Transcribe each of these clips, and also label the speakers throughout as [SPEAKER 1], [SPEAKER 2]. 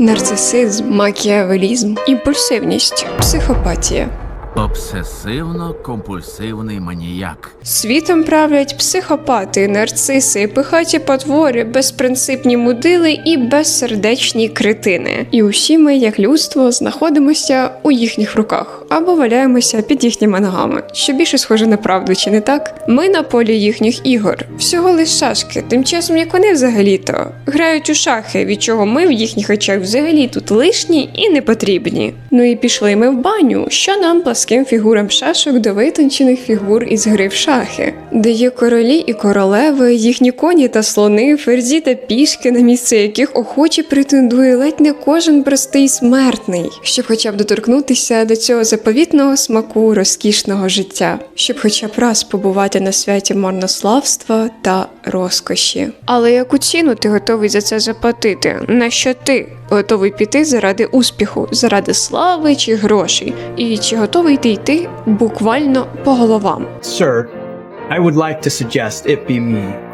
[SPEAKER 1] Нарцисизм, макіавелізм, імпульсивність, психопатія.
[SPEAKER 2] Обсесивно-компульсивний маніяк.
[SPEAKER 1] Світом правлять психопати, нарциси, пихаті потвори, безпринципні мудили і безсердечні критини. І усі ми, як людство, знаходимося у їхніх руках або валяємося під їхніми ногами, що більше схоже на правду, чи не так? Ми на полі їхніх ігор, всього лиш шашки, тим часом як вони взагалі-то грають у шахи, від чого ми в їхніх очах взагалі тут лишні і не потрібні. Ну і пішли ми в баню, що нам пласким фігурам шашок до витончених фігур із гри в шахи, де є королі і королеви, їхні коні та слони, ферзі та пішки, на місце яких охоче претендує ледь не кожен простий смертний, щоб хоча б доторкнутися до цього заповітного смаку розкішного життя, щоб хоча б раз побувати на святі марнославства та розкоші. Але яку ціну ти готовий за це заплатити? На що ти готовий піти заради успіху, заради слави чи грошей? І чи готовий ти йти буквально по головам?
[SPEAKER 3] Sir, I would like to suggest it be me.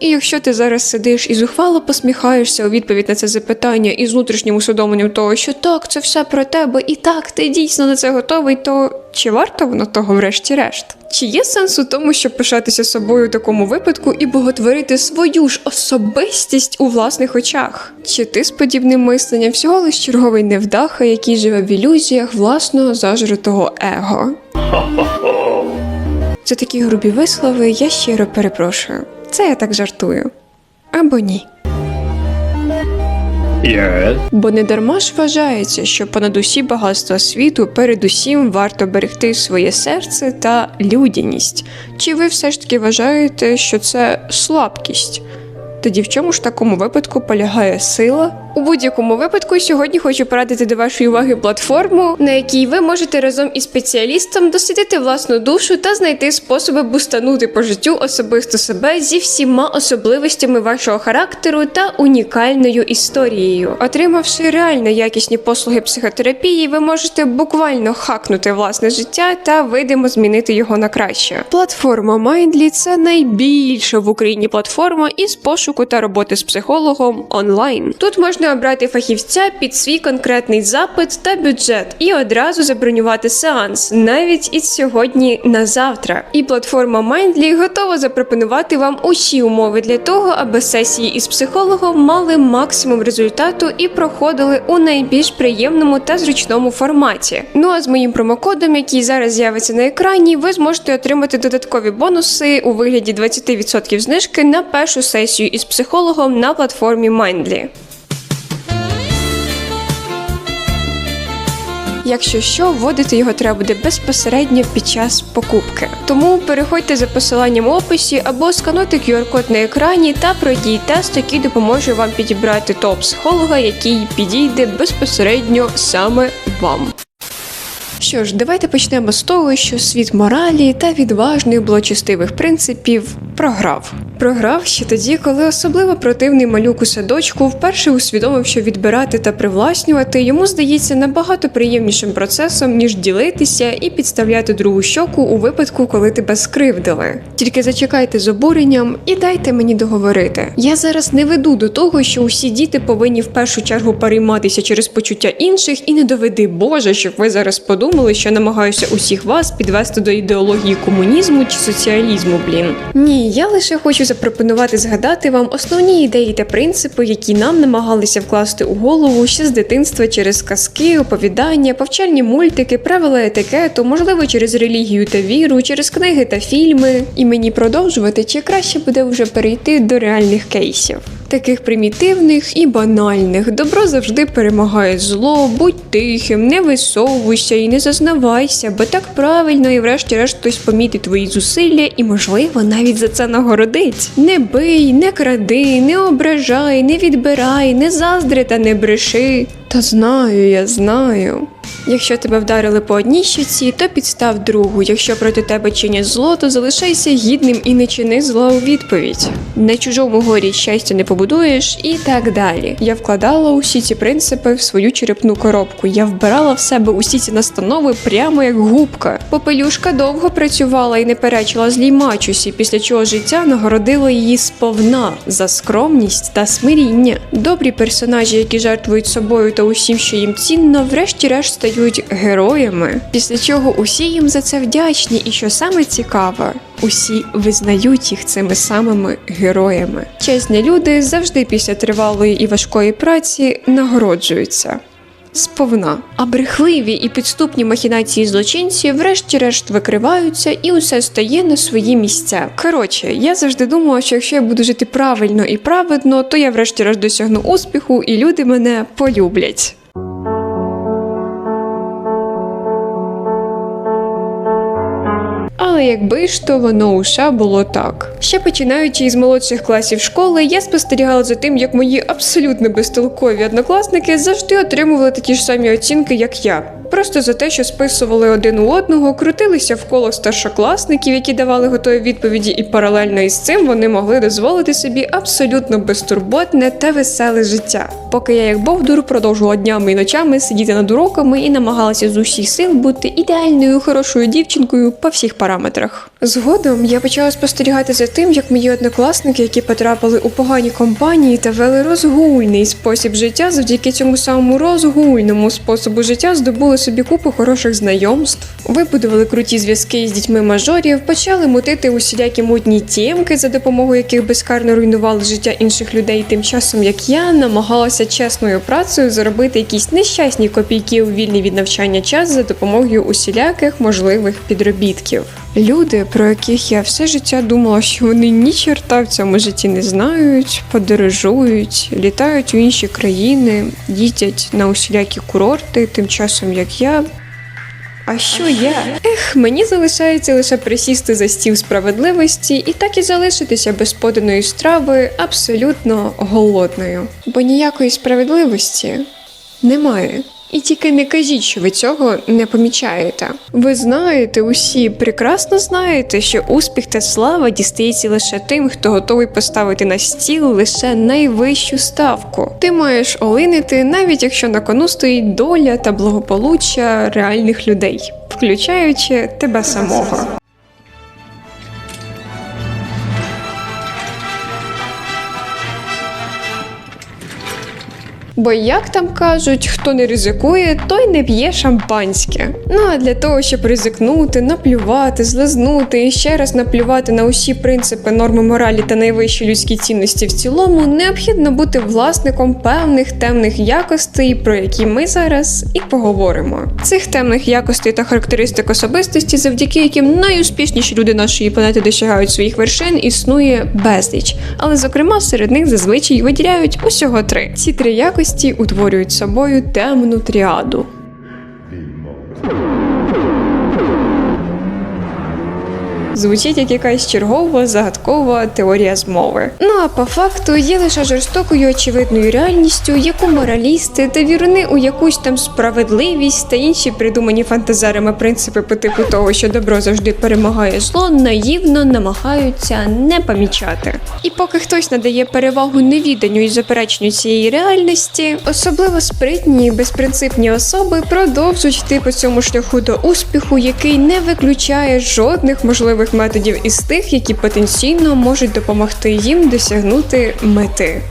[SPEAKER 1] І якщо ти зараз сидиш і зухвало посміхаєшся у відповідь на це запитання із внутрішнім усвідомленням того, що так, це все про тебе, і так, ти дійсно на це готовий, то чи варто воно того врешті-решт? Чи є сенс у тому, щоб пишатися собою у такому випадку і боготворити свою ж особистість у власних очах? Чи ти з подібним мисленням всього лиш черговий невдаха, який живе в ілюзіях власного зажитого его? За такі грубі вислови я щиро перепрошую. Це я так жартую. Або ні.
[SPEAKER 3] Yes.
[SPEAKER 1] Бо не дарма ж вважається, що понад усі багатства світу передусім варто берегти своє серце та людяність. Чи ви все ж таки вважаєте, що це слабкість? Тоді в чому ж такому випадку полягає сила? У будь-якому випадку сьогодні хочу порадити до вашої уваги платформу, на якій ви можете разом із спеціалістом дослідити власну душу та знайти способи бустанути по життю особисто себе зі всіма особливостями вашого характеру та унікальною історією. Отримавши реально якісні послуги психотерапії, ви можете буквально хакнути власне життя та видимо змінити його на краще. Платформа Mindly – це найбільша в Україні платформа із пошуку та роботи з психологом онлайн. Тут можна обрати фахівця під свій конкретний запит та бюджет і одразу забронювати сеанс, навіть із сьогодні на завтра. І платформа Mindly готова запропонувати вам усі умови для того, аби сесії із психологом мали максимум результату і проходили у найбільш приємному та зручному форматі. Ну а з моїм промокодом, який зараз з'явиться на екрані, ви зможете отримати додаткові бонуси у вигляді 20% знижки на першу сесію із психологом на платформі Mindly. Якщо що, вводити його треба буде безпосередньо під час покупки. Тому переходьте за посиланням в описі або скануйте QR-код на екрані та пройдіть тест, який допоможе вам підібрати топ психолога, який підійде безпосередньо саме вам. Що ж, давайте почнемо з того, що світ моралі та відважних благочестивих принципів програв. Програв ще тоді, коли особливо противний малюк у садочку вперше усвідомив, що відбирати та привласнювати йому здається набагато приємнішим процесом, ніж ділитися і підставляти другу щоку у випадку, коли тебе скривдили. Тільки зачекайте з обуренням і дайте мені договорити. Я зараз не веду до того, що усі діти повинні в першу чергу перейматися через почуття інших, і не доведи Боже, щоб ви зараз подумали, що намагаюся усіх вас підвести до ідеології комунізму чи соціалізму. Блін. Ні, я лише хочу запропонувати згадати вам основні ідеї та принципи, які нам намагалися вкласти у голову ще з дитинства через казки, оповідання, повчальні мультики, правила етикету, можливо, через релігію та віру, через книги та фільми. І мені продовжувати, чи краще буде вже перейти до реальних кейсів. Таких примітивних і банальних. Добро завжди перемагає зло, будь тихим, не висовуйся і не зазнавайся, бо так правильно і врешті-решт хтось помітить твої зусилля і, можливо, навіть за це нагородить. Не бий, не кради, не ображай, не відбирай, не заздри та не бреши. Та знаю, я знаю. Якщо тебе вдарили по одній щоці, то підстав другу. Якщо проти тебе чинять зло, то залишайся гідним і не чини зла у відповідь. На чужому горі щастя не побудуєш і так далі. Я вкладала усі ці принципи в свою черепну коробку. Я вбирала в себе усі ці настанови прямо як губка. Попелюшка довго працювала і не перечила злій мачусі, після чого життя нагородило її сповна за скромність та смиріння. Добрі персонажі, які жертвують собою та усім, що їм цінно, врешті-решт стають героями. Після чого усі їм за це вдячні, і що саме цікаве, усі визнають їх цими самими героями. Чесні люди завжди після тривалої і важкої праці нагороджуються. Сповна. А брехливі і підступні махінації злочинців врешті-решт викриваються і усе стає на свої місця. Коротше, я завжди думала, що якщо я буду жити правильно і праведно, то я врешті-решт досягну успіху, і люди мене полюблять. Але якби ж то воно усе було так. Ще починаючи із молодших класів школи, я спостерігала за тим, як мої абсолютно безтолкові однокласники завжди отримували такі ж самі оцінки, як я. Просто за те, що списували один у одного, крутилися вколо старшокласників, які давали готові відповіді, і паралельно із цим вони могли дозволити собі абсолютно безтурботне та веселе життя. Поки я, як бовдур, продовжувала днями і ночами сидіти над уроками і намагалася з усіх сил бути ідеальною хорошою дівчинкою по всіх параметрах. Згодом я почала спостерігати за тим, як мої однокласники, які потрапили у погані компанії та вели розгульний спосіб життя, завдяки цьому самому розгульному способу життя здобули собі купу хороших знайомств, вибудували круті зв'язки з дітьми мажорів, почали мутити усілякі мутні тємки, за допомогою яких безкарно руйнували життя інших людей. Тим часом як я намагалася чесною працею заробити якісь нещасні копійки у вільний від навчання час за допомогою усіляких можливих підробітків. Люди, про яких я все життя думала, що вони ні чорта в цьому житті не знають, подорожують, літають у інші країни, їздять на усілякі курорти, тим часом як я. А що я? Ех, мені залишається лише присісти за стіл справедливості і так і залишитися без поданої страви абсолютно голодною. Бо ніякої справедливості немає. І тільки не кажіть, що ви цього не помічаєте. Ви знаєте, усі прекрасно знаєте, що успіх та слава дістається лише тим, хто готовий поставити на стіл лише найвищу ставку. Ти маєш олинити, навіть якщо на кону стоїть доля та благополуччя реальних людей, включаючи тебе самого. Бо як там кажуть, хто не ризикує, той не п'є шампанське. Ну а для того, щоб ризикнути, наплювати, злизнути і ще раз наплювати на усі принципи норми моралі та найвищі людські цінності в цілому, необхідно бути власником певних темних якостей, про які ми зараз і поговоримо. Цих темних якостей та характеристик особистості, завдяки яким найуспішніші люди нашої планети досягають своїх вершин, існує безліч. Але зокрема серед них зазвичай виділяють усього три. Ці три якості утворюють собою темну тріаду. Звучить як якась чергова загадкова теорія змови. Ну а по факту є лише жорстокою очевидною реальністю, яку моралісти та віруни у якусь там справедливість та інші придумані фантазерами принципи по типу того, що добро завжди перемагає зло, наївно намагаються не помічати. І поки хтось надає перевагу невіданню і запереченню цієї реальності, особливо спритні і безпринципні особи продовжують йти по цьому шляху до успіху, який не виключає жодних можливих методів із тих, які потенційно можуть допомогти їм досягнути мети.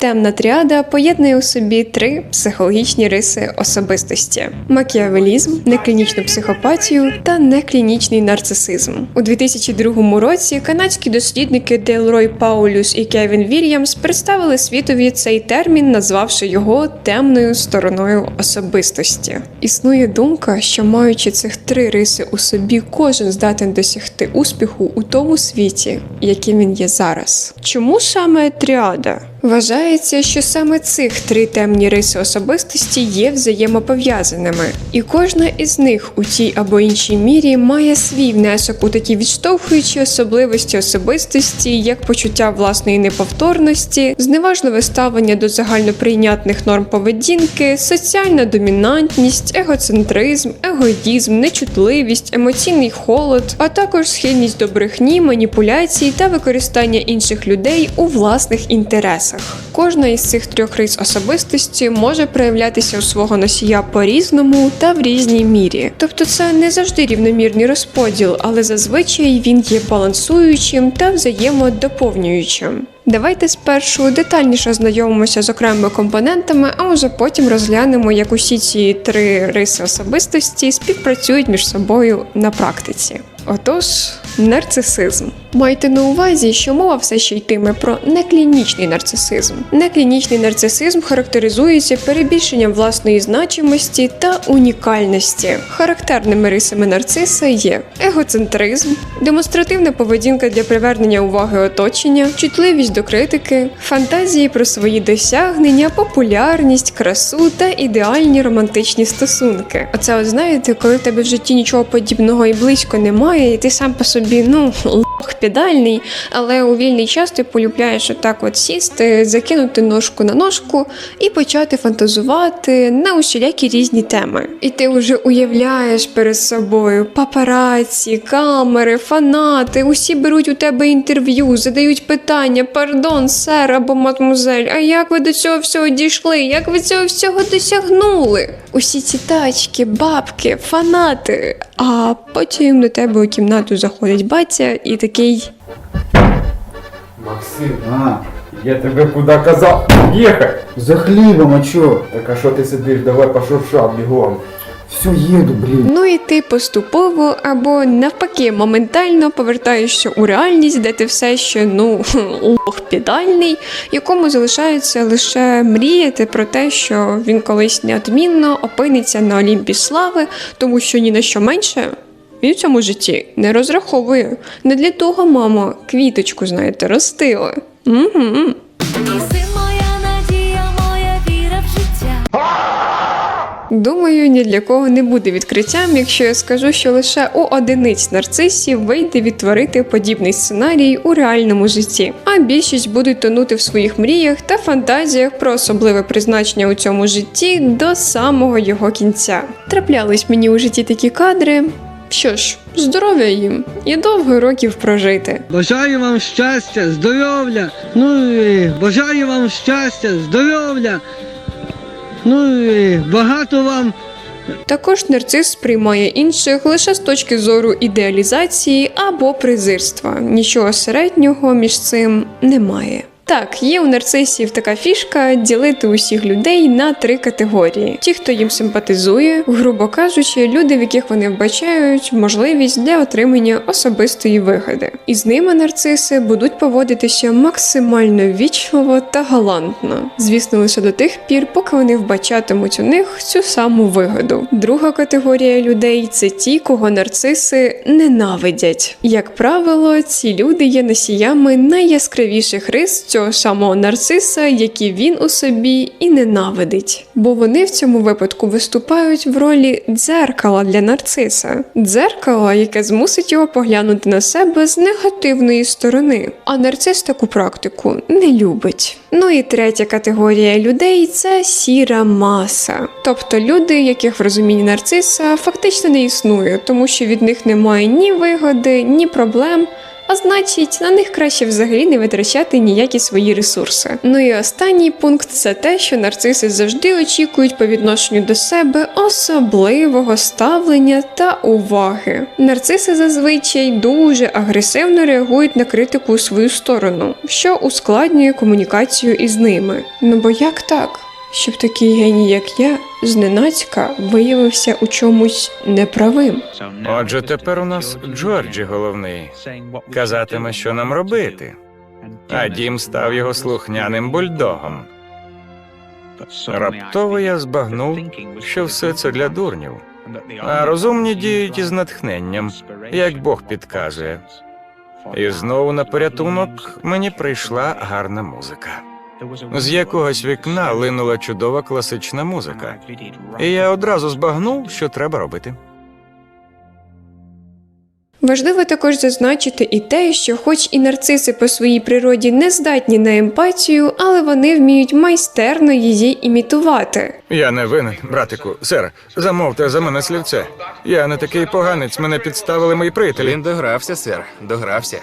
[SPEAKER 1] Темна тріада поєднує у собі три психологічні риси особистості: макіавелізм, неклінічну психопатію та неклінічний нарцисизм. У 2002 році канадські дослідники Делрой Паулюс і Кевін Вільямс представили світові цей термін, назвавши його темною стороною особистості. Існує думка, що маючи цих три риси у собі, кожен здатен досягти успіху у тому світі, яким він є зараз. Чому саме тріада? Вважається, що саме цих три темні риси особистості є взаємопов'язаними, і кожна із них у тій або іншій мірі має свій внесок у такі відштовхуючі особливості особистості, як почуття власної неповторності, зневажливе ставлення до загальноприйнятних норм поведінки, соціальна домінантність, егоцентризм, егоїзм, нечутливість, емоційний холод, а також схильність до брехні, маніпуляцій та використання інших людей у власних інтересах. Кожна із цих трьох рис особистості може проявлятися у свого носія по-різному та в різній мірі. Тобто це не завжди рівномірний розподіл, але зазвичай він є балансуючим та взаємодоповнюючим. Давайте спершу детальніше ознайомимося з окремими компонентами, а вже потім розглянемо, як усі ці три риси особистості співпрацюють між собою на практиці. Отож, нарцисизм. Майте на увазі, що мова все ще йтиме про неклінічний нарцисизм. Неклінічний нарцисизм характеризується перебільшенням власної значимості та унікальності. Характерними рисами нарциса є егоцентризм, демонстративна поведінка для привернення уваги оточення, чутливість до критики, фантазії про свої досягнення, популярність, красу та ідеальні романтичні стосунки. Оце, от знаєте, коли в тебе в житті нічого подібного і близько немає, і ти сам по собі, ну педальний, але у вільний час ти полюбляєш отак от сісти, закинути ножку на ножку і почати фантазувати на усілякі різні теми. І ти вже уявляєш перед собою папараці, камери, фанати, усі беруть у тебе інтерв'ю, задають питання: пардон, сер або мадмузель, а як ви до цього всього дійшли? Як ви цього всього досягнули? Усі ці тачки, бабки, фанати. А потім до тебе у кімнату заходить батя і такий.
[SPEAKER 4] Максим, а, я тебе куди казав? Їхай!
[SPEAKER 5] За хлібом, а чо?
[SPEAKER 4] Так а що ти сидиш? Давай по шуршам бігом.
[SPEAKER 5] Все їду, блін.
[SPEAKER 1] Ну і ти поступово або навпаки моментально повертаєшся у реальність, де ти все ще ну лох підальний, якому залишається лише мріяти про те, що він колись неодмінно опиниться на Олімпі слави, тому що ні на що менше. Він в цьому житті не розраховує. Не для того, мама, квіточку, знаєте, ростила. Угу. Думаю, ні для кого не буде відкриттям, якщо я скажу, що лише у одиниць нарцисів вийде відтворити подібний сценарій у реальному житті, а більшість будуть тонути в своїх мріях та фантазіях про особливе призначення у цьому житті до самого його кінця. Траплялись мені у житті такі кадри. Що ж, здоров'я їм і довго років прожити.
[SPEAKER 6] Бажаю вам щастя, здоров'я. Ну і бажаю вам щастя, здоров'я. Ну і багато вам
[SPEAKER 1] Також нарцис сприймає інших лише з точки зору ідеалізації або презирства. Нічого середнього між цим немає. Так, є у нарцисів така фішка ділити усіх людей на три категорії: ті, хто їм симпатизує, грубо кажучи, люди, в яких вони вбачають можливість для отримання особистої вигоди. І з ними нарциси будуть поводитися максимально вічливо та галантно. Звісно, лише до тих пір, поки вони вбачатимуть у них цю саму вигоду. Друга категорія людей це ті, кого нарциси ненавидять. Як правило, ці люди є носіями найяскравіших рис цього самого нарциса, які він у собі і ненавидить. Бо вони в цьому випадку виступають в ролі дзеркала для нарциса, дзеркало, яке змусить його поглянути на себе з негативної сторони. А нарцис таку практику не любить. Ну і третя категорія людей це сіра маса, тобто люди, яких в розумінні нарциса фактично не існує, тому що від них немає ні вигоди, ні проблем. А значить, на них краще взагалі не витрачати ніякі свої ресурси. Ну і останній пункт це те, що нарциси завжди очікують по відношенню до себе особливого ставлення та уваги. Нарциси зазвичай дуже агресивно реагують на критику у свою сторону, що ускладнює комунікацію із ними. Ну бо як так? Щоб такий геній, як я, зненацька виявився у чомусь неправим.
[SPEAKER 7] Отже, тепер у нас Джорджі головний казатиме, що нам робити. А дім став його слухняним бульдогом. Раптово я збагнув, що все це для дурнів, а розумні діють із натхненням, як Бог підказує. І знову на порятунок мені прийшла гарна музика. З якогось вікна линула чудова класична музика. І я одразу збагнув, що треба робити.
[SPEAKER 1] Важливо також зазначити і те, що, хоч і нарциси по своїй природі не здатні на емпатію, але вони вміють майстерно її імітувати.
[SPEAKER 7] Я не винен, братику. Сер, замовте за мене слівце. Я не такий поганець, мене підставили мої приятелі.
[SPEAKER 2] Він догрався, сер, догрався.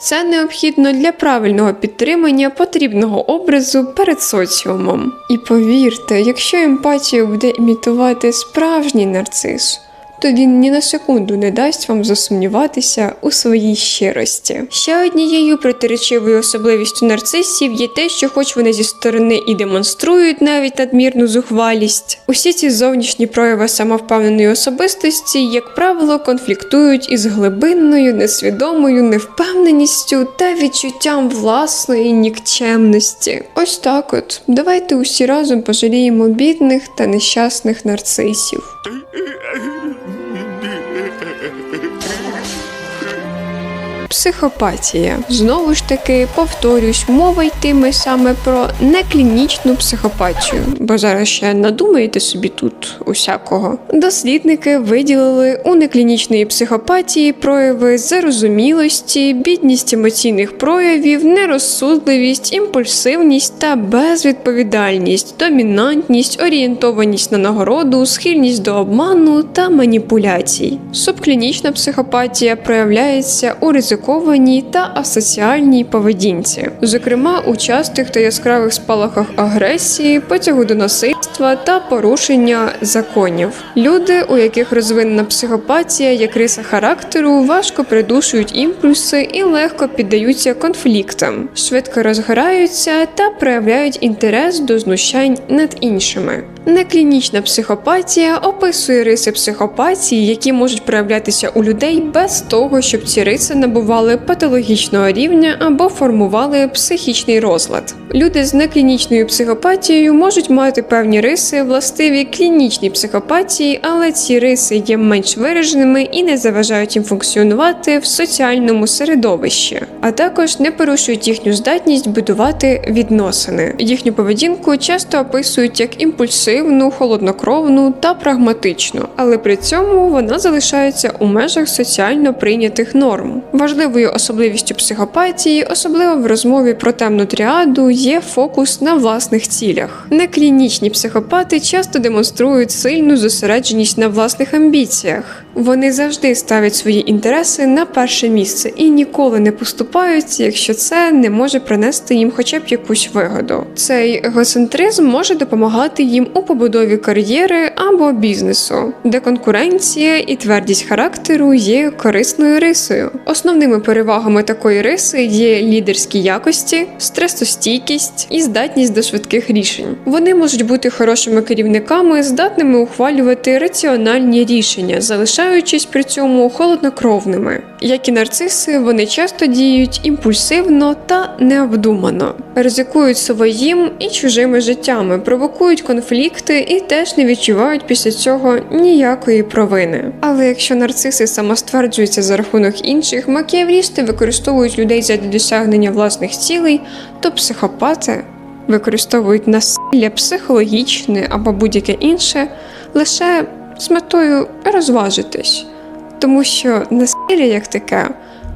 [SPEAKER 1] Це необхідно для правильного підтримання потрібного образу перед соціумом. І повірте, якщо емпатію буде імітувати справжній нарцис, то він ні на секунду не дасть вам засумніватися у своїй щирості. Ще однією протиречивою особливістю нарцисів є те, що, хоч вони зі сторони і демонструють навіть надмірну зухвалість, усі ці зовнішні прояви самовпевненої особистості, як правило, конфліктують із глибинною, несвідомою невпевненістю та відчуттям власної нікчемності. Ось так от. Давайте усі разом пожаліємо бідних та нещасних нарцисів. Психопатія. Знову ж таки, повторюсь, мова йтиме саме про неклінічну психопатію, бо зараз ще надумаєте собі тут усякого. Дослідники виділили у неклінічної психопатії прояви зарозумілості, бідність емоційних проявів, нерозсудливість, імпульсивність та безвідповідальність, домінантність, орієнтованість на нагороду, схильність до обману та маніпуляцій. Субклінічна психопатія проявляється у ризикованій та асоціальній поведінці, зокрема у частих та яскравих спалахах агресії, потягу до насильства та порушення законів. Люди, у яких розвинена психопатія як риса характеру, важко придушують імпульси і легко піддаються конфліктам, швидко розгораються та проявляють інтерес до знущань над іншими. Неклінічна психопатія описує риси психопатії, які можуть проявлятися у людей без того, щоб ці риси набували патологічного рівня або формували психічний розлад. Люди з неклінічною психопатією можуть мати певні риси, властиві клінічній психопатії, але ці риси є менш вираженими і не заважають їм функціонувати в соціальному середовищі, а також не порушують їхню здатність будувати відносини. Їхню поведінку часто описують як імпульсивну, холоднокровну та прагматичну, але при цьому вона залишається у межах соціально прийнятих норм. Важливою особливістю психопатії, особливо в розмові про темну тріаду, є фокус на власних цілях. Неклінічні психопати часто демонструють сильну зосередженість на власних амбіціях. Вони завжди ставлять свої інтереси на перше місце і ніколи не поступаються, якщо це не може принести їм хоча б якусь вигоду. Цей егоцентризм може допомагати їм у побудові кар'єри або бізнесу, де конкуренція і твердість характеру є корисною рисою. Основними перевагами такої риси є лідерські якості, стресостійкість і здатність до швидких рішень. Вони можуть бути хорошими керівниками, здатними ухвалювати раціональні рішення, залишаючись при цьому холоднокровними. Як і нарциси, вони часто діють імпульсивно та необдумано, ризикують своїм і чужими життями, провокують конфлікти і теж не відчувають після цього ніякої провини. Але якщо нарциси самостверджуються за рахунок інших, макіаврісти використовують людей задля досягнення власних цілей, то психопати використовують насилля психологічне або будь-яке інше лише з метою розважитись, тому що насилля як таке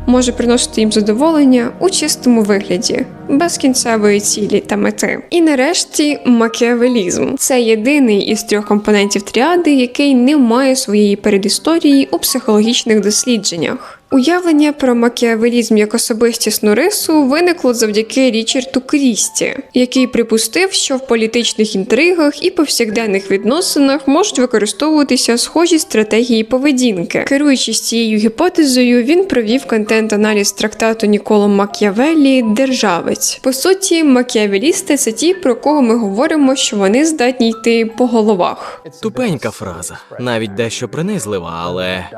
[SPEAKER 1] може приносити їм задоволення у чистому вигляді, без кінцевої цілі та мети. І нарешті макіавелізм це єдиний із трьох компонентів тріади, який не має своєї передісторії у психологічних дослідженнях. Уявлення про макіавелізм як особистісну рису виникло завдяки Річарду Крісті, який припустив, що в політичних інтригах і повсякденних відносинах можуть використовуватися схожі стратегії поведінки. Керуючись цією гіпотезою, він провів контент-аналіз трактату Ніколо Макіавеллі Державець. По суті, макіавелісти це ті, про кого ми говоримо, що вони здатні йти по головах.
[SPEAKER 2] Тупенька фраза, навіть дещо принизлива, але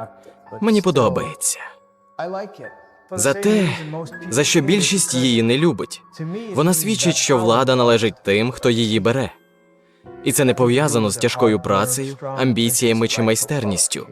[SPEAKER 2] мені подобається. За те, за що більшість її не любить. Вона свідчить, що влада належить тим, хто її бере. І це не пов'язано з тяжкою працею, амбіціями чи майстерністю.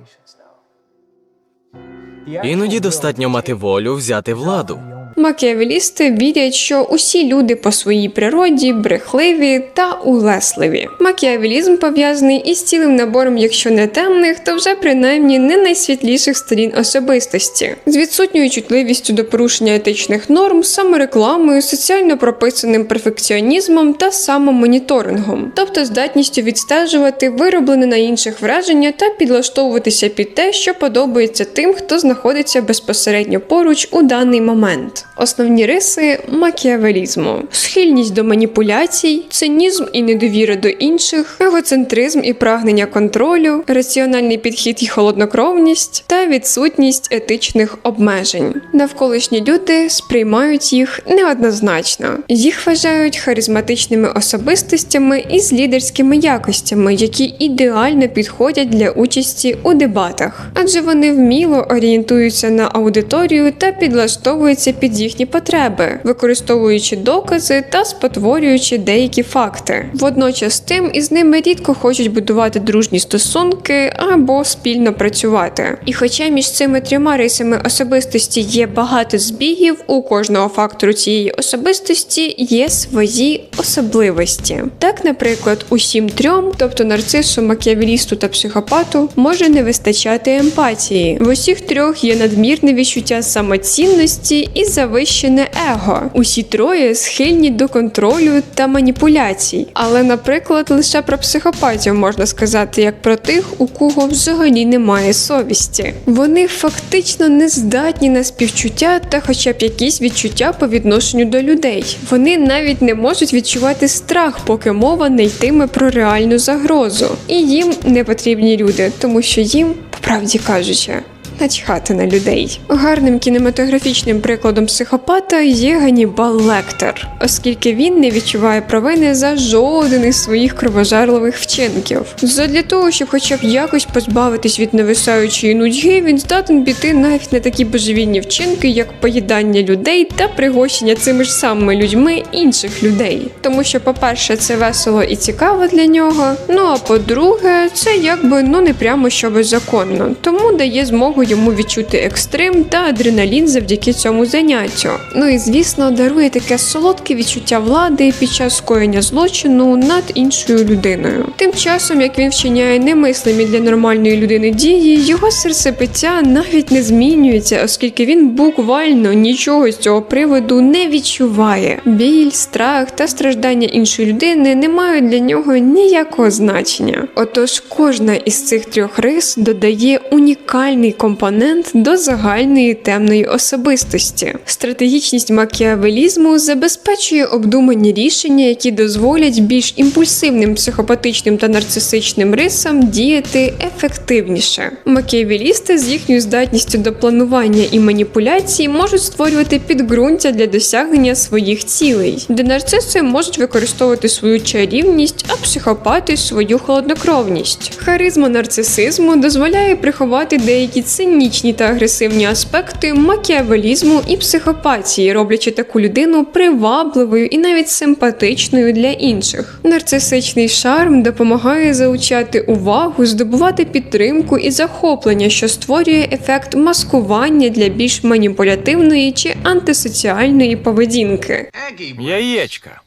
[SPEAKER 2] Іноді достатньо мати волю взяти владу.
[SPEAKER 1] Макіавелісти вірять, що усі люди по своїй природі брехливі та улесливі. Макіавелізм пов'язаний із цілим набором, якщо не темних, то вже принаймні не найсвітліших сторін особистості, з відсутньою чутливістю до порушення етичних норм, саморекламою, соціально прописаним перфекціонізмом та самомоніторингом, тобто здатністю відстежувати вироблене на інших враження та підлаштовуватися під те, що подобається тим, хто знаходиться безпосередньо поруч у даний момент. Основні риси макіавелізму: схильність до маніпуляцій, цинізм і недовіра до інших, егоцентризм і прагнення контролю, раціональний підхід і холоднокровність та відсутність етичних обмежень. Навколишні люди сприймають їх неоднозначно. Їх вважають харизматичними особистостями із лідерськими якостями, які ідеально підходять для участі у дебатах, адже вони вміло орієнтуються на аудиторію та підлаштовуються під їхні потреби, використовуючи докази та спотворюючи деякі факти. Водночас з тим із ними рідко хочуть будувати дружні стосунки або спільно працювати. І хоча між цими трьома рисами особистості є багато збігів, у кожного фактору цієї особистості є свої особливості. Так, наприклад, усім трьом, тобто нарцису, макіавелісту та психопату, може не вистачати емпатії. В усіх трьох є надмірне відчуття самоцінності і завищене его. Усі троє схильні до контролю та маніпуляцій. Але, наприклад, лише про психопатів можна сказати як про тих, у кого взагалі немає совісті. Вони фактично не здатні на співчуття та хоча б якісь відчуття по відношенню до людей. Вони навіть не можуть відчувати страх, поки мова не йтиме про реальну загрозу. І їм не потрібні люди, тому що їм, по правді кажучи, начхати на людей. Гарним кінематографічним прикладом психопата є Ганібал Лектор, оскільки він не відчуває провини за жоден із своїх кровожерливих вчинків. Задля того, щоб хоча б якось позбавитись від нависаючої нудьги, він здатен піти навіть на такі божевільні вчинки, як поїдання людей та пригощення цими ж самими людьми інших людей. Тому що, по-перше, це весело і цікаво для нього. Ну а по-друге, це якби ну не прямо що беззаконно, тому дає змогу йому відчути екстрим та адреналін завдяки цьому заняттю. Ну і звісно, дарує таке солодке відчуття влади під час скоєння злочину над іншою людиною. Тим часом, як він вчиняє немислимі для нормальної людини дії, його серцебиття навіть не змінюється, оскільки він буквально нічого з цього приводу не відчуває. Біль, страх та страждання іншої людини не мають для нього ніякого значення. Отож, кожна із цих трьох рис додає унікальний компонент до загальної темної особистості. Стратегічність макіавелізму забезпечує обдумані рішення, які дозволять більш імпульсивним психопатичним та нарцисичним рисам діяти ефективніше. Макіавелісти з їхньою здатністю до планування і маніпуляції можуть створювати підґрунтя для досягнення своїх цілей, де нарциси можуть використовувати свою чарівність, а психопати свою холоднокровність. Харизма нарцисизму дозволяє приховати деякі цинічні та агресивні аспекти макіавелізму і психопатії, роблячи таку людину привабливою і навіть симпатичною для інших. Нарцисичний шарм допомагає заучати увагу, здобувати підтримку і захоплення, що створює ефект маскування для більш маніпулятивної чи антисоціальної поведінки.
[SPEAKER 7] Яєчка.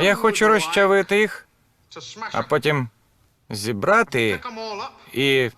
[SPEAKER 7] Я хочу розчавити їх, а потім зібрати і.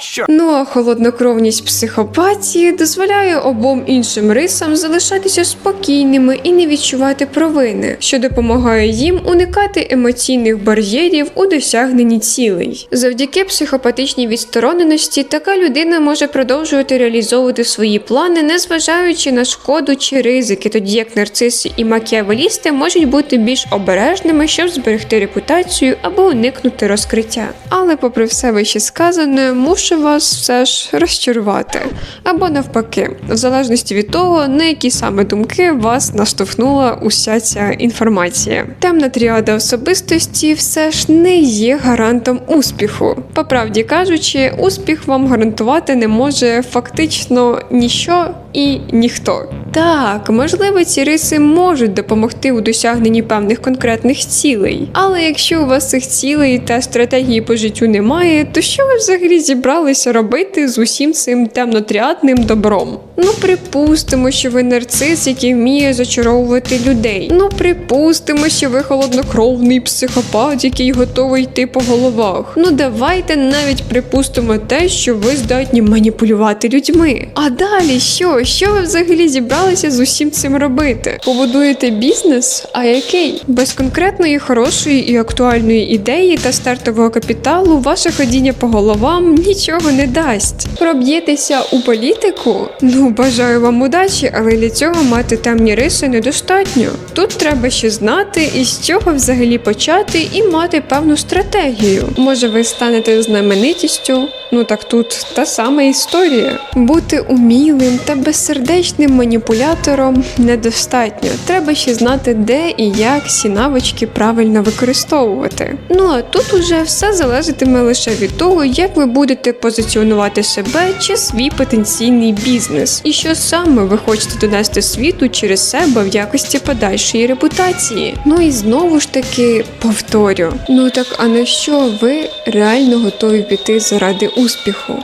[SPEAKER 7] Що?
[SPEAKER 1] Ну а холоднокровність психопатії дозволяє обом іншим рисам залишатися спокійними і не відчувати провини, що допомагає їм уникати емоційних бар'єрів у досягненні цілей. Завдяки психопатичній відстороненості така людина може продовжувати реалізовувати свої плани, незважаючи на шкоду чи ризики, тоді як нарциси і макіавелісти можуть бути більш обережними, щоб зберегти репутацію або уникнути розкриття. Але, попри все вище сказане, мушу вас все ж розчарувати. Або навпаки, в залежності від того, на які саме думки вас наштовхнула уся ця інформація. Темна тріада особистості все ж не є гарантом успіху. По правді кажучи, успіх вам гарантувати не може фактично ніщо і ніхто. Так, можливо, ці риси можуть допомогти у досягненні певних конкретних цілей. Але якщо у вас цих цілей та стратегії по життю немає, то що ви взагалі зібралися робити з усім цим темнотрядним добром? Ну, припустимо, що ви нарцис, який вміє зачаровувати людей. Ну, припустимо, що ви холоднокровний психопат, який готовий йти по головах. Ну, давайте навіть припустимо те, що ви здатні маніпулювати людьми. А далі що? Що ви взагалі зібралися з усім цим робити? Побудуєте бізнес? А який? Без конкретної хорошої і актуальної ідеї та стартового капіталу ваше ходіння по головам нічого не дасть. Проб'єтеся у політику? Ну, бажаю вам удачі, але для цього мати темні риси недостатньо. Тут треба ще знати, із чого взагалі почати, і мати певну стратегію. Може, ви станете знаменитістю? Ну так тут та сама історія. Бути умілим та безсердечним маніпулятором недостатньо. Треба ще знати, де і як ці навички правильно використовувати. Ну а тут уже все залежатиме лише від того, як ви будете позиціонувати себе чи свій потенційний бізнес, і що саме ви хочете донести світу через себе в якості подальшої репутації. Ну і знову ж таки повторю: ну так а на що ви реально готові піти заради успіху?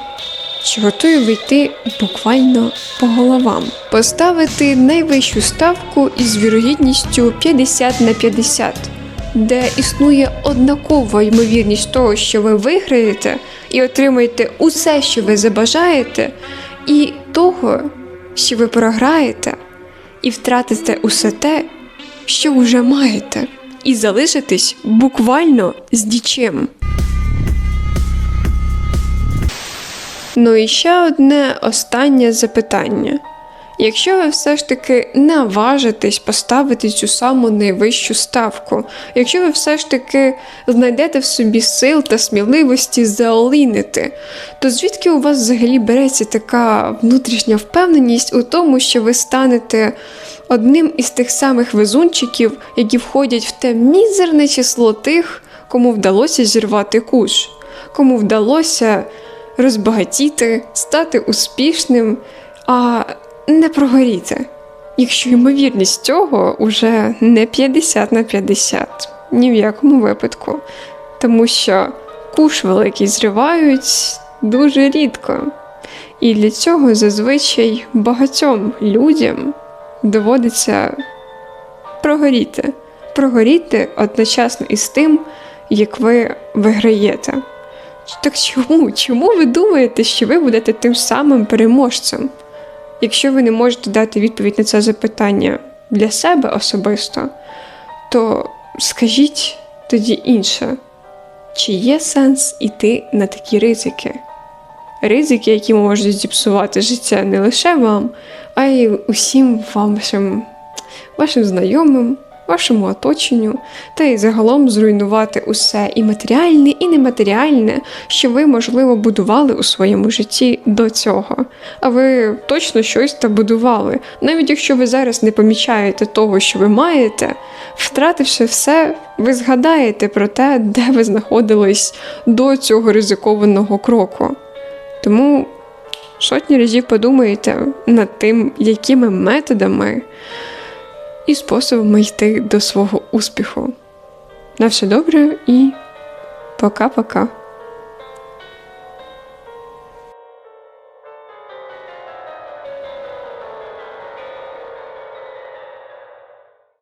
[SPEAKER 1] Чи готові ви йти буквально по головам? Поставити найвищу ставку із вірогідністю 50 на 50, де існує однакова ймовірність того, що ви виграєте і отримаєте усе, що ви забажаєте, і того, що ви програєте і втратите усе те, що вже маєте, і залишитесь буквально з нічим. Ну і ще одне останнє запитання. Якщо ви все ж таки наважитесь поставити цю саму найвищу ставку, якщо ви все ж таки знайдете в собі сил та сміливості заолінити, то звідки у вас взагалі береться така внутрішня впевненість у тому, що ви станете одним із тих самих везунчиків, які входять в те мізерне число тих, кому вдалося зірвати куш, кому вдалося розбагатіти, стати успішним, а не прогоріти. Якщо ймовірність цього уже не 50 на 50, ні в якому випадку. Тому що куш великий зривають дуже рідко. І для цього зазвичай багатьом людям доводиться прогоріти. Прогоріти одночасно із тим, як ви виграєте. Так чому? Чому ви думаєте, що ви будете тим самим переможцем? Якщо ви не можете дати відповідь на це запитання для себе особисто, то скажіть тоді інше, чи є сенс іти на такі ризики? Ризики, які можуть зіпсувати життя не лише вам, а й усім вашим, вашим знайомим, вашому оточенню, та й загалом зруйнувати усе і матеріальне, і нематеріальне, що ви, можливо, будували у своєму житті до цього. А ви точно щось та будували. Навіть якщо ви зараз не помічаєте того, що ви маєте, втративши все, ви згадаєте про те, де ви знаходились до цього ризикованого кроку. Тому сотні разів подумайте над тим, якими методами і способами йти до свого успіху. На все добре і пока-пока.